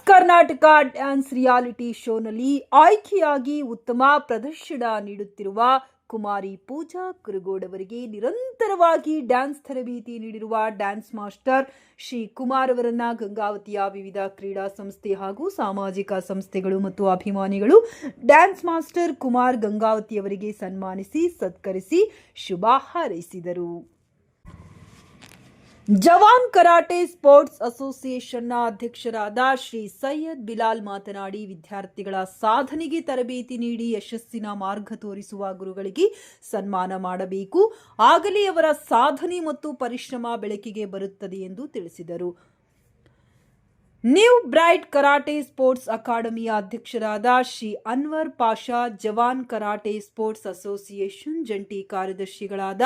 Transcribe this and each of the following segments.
Karnataka dance reality ಶೋನಲ್ಲಿ ಆಯ್ಕೆಯಾಗಿ ಉತ್ತಮ ಪ್ರದರ್ಶನ ನೀಡುತ್ತಿರುವ ಕುಮಾರಿ ಪೂಜಾ ಕುರುಗೋಡ್ ಅವರಿಗೆ ನಿರಂತರವಾಗಿ ಡ್ಯಾನ್ಸ್ ತರಬೇತಿ ನೀಡಿರುವ ಡ್ಯಾನ್ಸ್ ಮಾಸ್ಟರ್ ಶ್ರೀ ಕುಮಾರ್ ಅವರನ್ನ ಗಂಗಾವತಿಯ ವಿವಿಧ ಕ್ರೀಡಾ ಸಂಸ್ಥೆ ಹಾಗೂ ಸಾಮಾಜಿಕ ಸಂಸ್ಥೆಗಳು ಮತ್ತು ಅಭಿಮಾನಿಗಳು ಡ್ಯಾನ್ಸ್ ಮಾಸ್ಟರ್ ಕುಮಾರ್ ಗಂಗಾವತಿ ಅವರಿಗೆ ಸನ್ಮಾನಿಸಿ ಸತ್ಕರಿಸಿ ಶುಭ ಹಾರೈಸಿದರು. ಜವಾನ್ ಕರಾಟೆ ಸ್ಪೋರ್ಟ್ಸ್ ಅಸೋಸಿಯೇಷನ್ನ ಅಧ್ಯಕ್ಷರಾದ ಶ್ರೀ ಸೈಯದ್ ಬಿಲಾಲ್ ಮಾತನಾಡಿ, ವಿದ್ಯಾರ್ಥಿಗಳ ಸಾಧನೆಗೆ ತರಬೇತಿ ನೀಡಿ ಯಶಸ್ಸಿನ ಮಾರ್ಗ ತೋರಿಸುವ ಗುರುಗಳಿಗೆ ಸನ್ಮಾನ ಮಾಡಬೇಕು. ಆಗಲೇ ಅವರ ಸಾಧನೆ ಮತ್ತು ಪರಿಶ್ರಮ ಬೆಳಕಿಗೆ ಬರುತ್ತದೆ ಎಂದು ತಿಳಿಸಿದರು. ನ್ಯೂ ಬ್ರೈಟ್ ಕರಾಟೆ ಸ್ಪೋರ್ಟ್ಸ್ ಅಕಾಡೆಮಿಯ ಅಧ್ಯಕ್ಷರಾದ Shri Anwar Pasha, Jawan karate sports association ಜಂಟಿ ಕಾರ್ಯದರ್ಶಿಗಳಾದ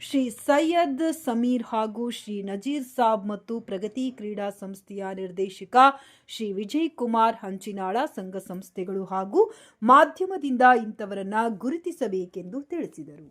ಶ್ರೀ ಸೈಯದ್ ಸಮೀರ್ ಹಾಗೂ ಶ್ರೀ ನಜೀರ್ ಸಾಬ್ ಮತ್ತು ಪ್ರಗತಿ ಕ್ರೀಡಾ ಸಂಸ್ಥೆಯ ನಿರ್ದೇಶಕ ಶ್ರೀ ವಿಜಯ್ ಕುಮಾರ್ ಹಂಚಿನಾಳ ಸಂಘ ಸಂಸ್ಥೆಗಳು ಹಾಗೂ ಮಾಧ್ಯಮದಿಂದ ಇಂಥವರನ್ನ ಗುರುತಿಸಬೇಕೆಂದು ತಿಳಿಸಿದರು.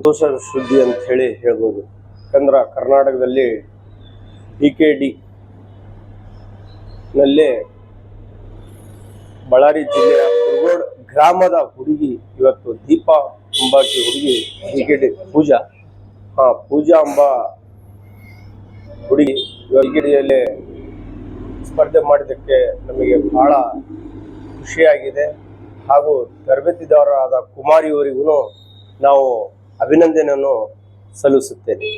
ಸಂತೋಷ ಸುದ್ದಿ ಅಂತ ಹೇಳಿ ಹೇಳ್ಬೋದು. ಯಾಕಂದ್ರೆ ಕರ್ನಾಟಕದಲ್ಲಿ ಡಿ ಕೆ ಡಿ ನಲ್ಲೇ ಬಳ್ಳಾರಿ ಜಿಲ್ಲೆಯ ಕುರುಗೋಡ್ ಗ್ರಾಮದ ಹುಡುಗಿ, ಇವತ್ತು ದೀಪಾ ಅಂಬಾಕಿ ಹುಡುಗಿ ಡಿ ಕೆ ಡಿ ಪೂಜಾ. ಹಾ, ಪೂಜಾ ಅಂಬ ಹುಡುಗಿ ಡಿಯಲ್ಲಿ ಸ್ಪರ್ಧೆ ಮಾಡಿದ್ದಕ್ಕೆ ನಮಗೆ ಬಹಳ ಖುಷಿಯಾಗಿದೆ. ಹಾಗೂ ತರಬೇತಿದಾರರಾದ ಕುಮಾರಿಯವರಿಗೂ ನಾವು ಅಭಿನಂದನೆಯನ್ನು ಸಲ್ಲಿಸುತ್ತೇನೆ.